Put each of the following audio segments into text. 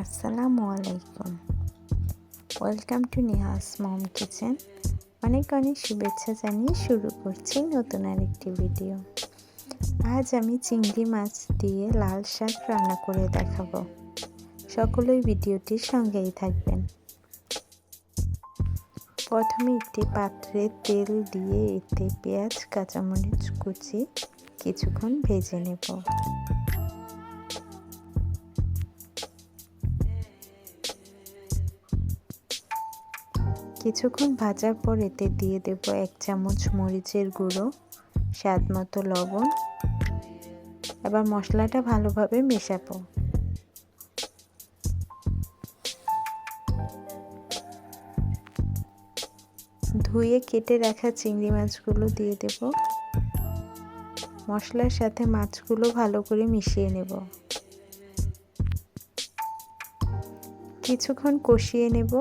আসসালামু আলাইকুম। Welcome to Nihas mom kitchen অনেক অনেক শুভেচ্ছা জানিয়ে শুরু করছি নতুন আরেকটি ভিডিও আজ আমি চিংড়ি মাছ দিয়ে লাল শাক রান্না করে দেখাবো। সকলেই ভিডিওটির সঙ্গেই থাকবেন। প্রথমে একটি পাত্রে তেল দিয়ে এতে পেঁয়াজ, কাঁচামরিচ কুচি কিছুক্ষণ ভেজে নেব। কিছুক্ষণ ভাজার পর এতে দিয়ে দেব এক চামচ মরিচের গুঁড়ো, স্বাদ মতো লবণ, এবার মশলাটা ভালোভাবে মেশাবো। ধুয়ে কেটে রাখা চিংড়ি মাছগুলো দিয়ে দেব। মশলার সাথে মাছগুলো ভালো করে মিশিয়ে নেব। কিছুক্ষণ কষিয়ে নেব।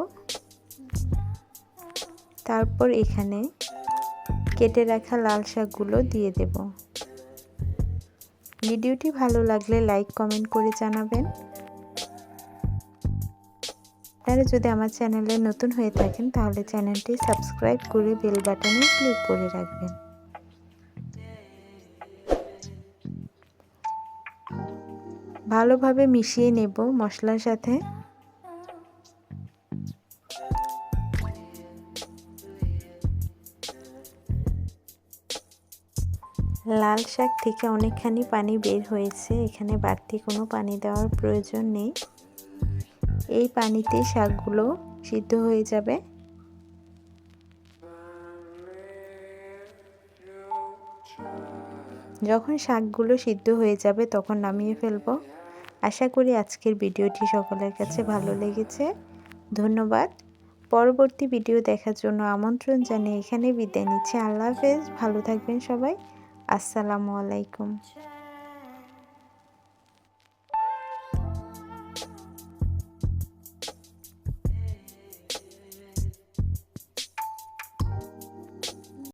তারপর এখানে কেটে রাখা লাল শাকগুলো দিয়ে দেব। ভিডিওটি ভালো লাগলে লাইক, কমেন্ট করে জানাবেন। আপনারা যদি আমার চ্যানেলে নতুন হয়ে থাকেন, তাহলে চ্যানেলটি সাবস্ক্রাইব করে বেল বাটনে ক্লিক করে রাখবেন। ভালোভাবে মিশিয়ে নেব মশলার সাথে। লাল শাক থেকে অনেকখানি পানি বের হয়েছে। এখানে বাড়তি কোনো পানি দেওয়ার প্রয়োজন নেই। এই পানিতে শাকগুলো সিদ্ধ হয়ে যাবে। যখন শাকগুলো সিদ্ধ হয়ে যাবে তখন নামিয়ে ফেলব। আশা করি আজকের ভিডিওটি সকলের কাছে ভালো লেগেছে। ধন্যবাদ। পরবর্তী ভিডিও দেখার জন্য আমন্ত্রণ জানিয়ে এখানে বিদায় নিচ্ছি। আল্লাহ হাফেজ। ভালো থাকবেন সবাই। আসসালামু আলাইকুম।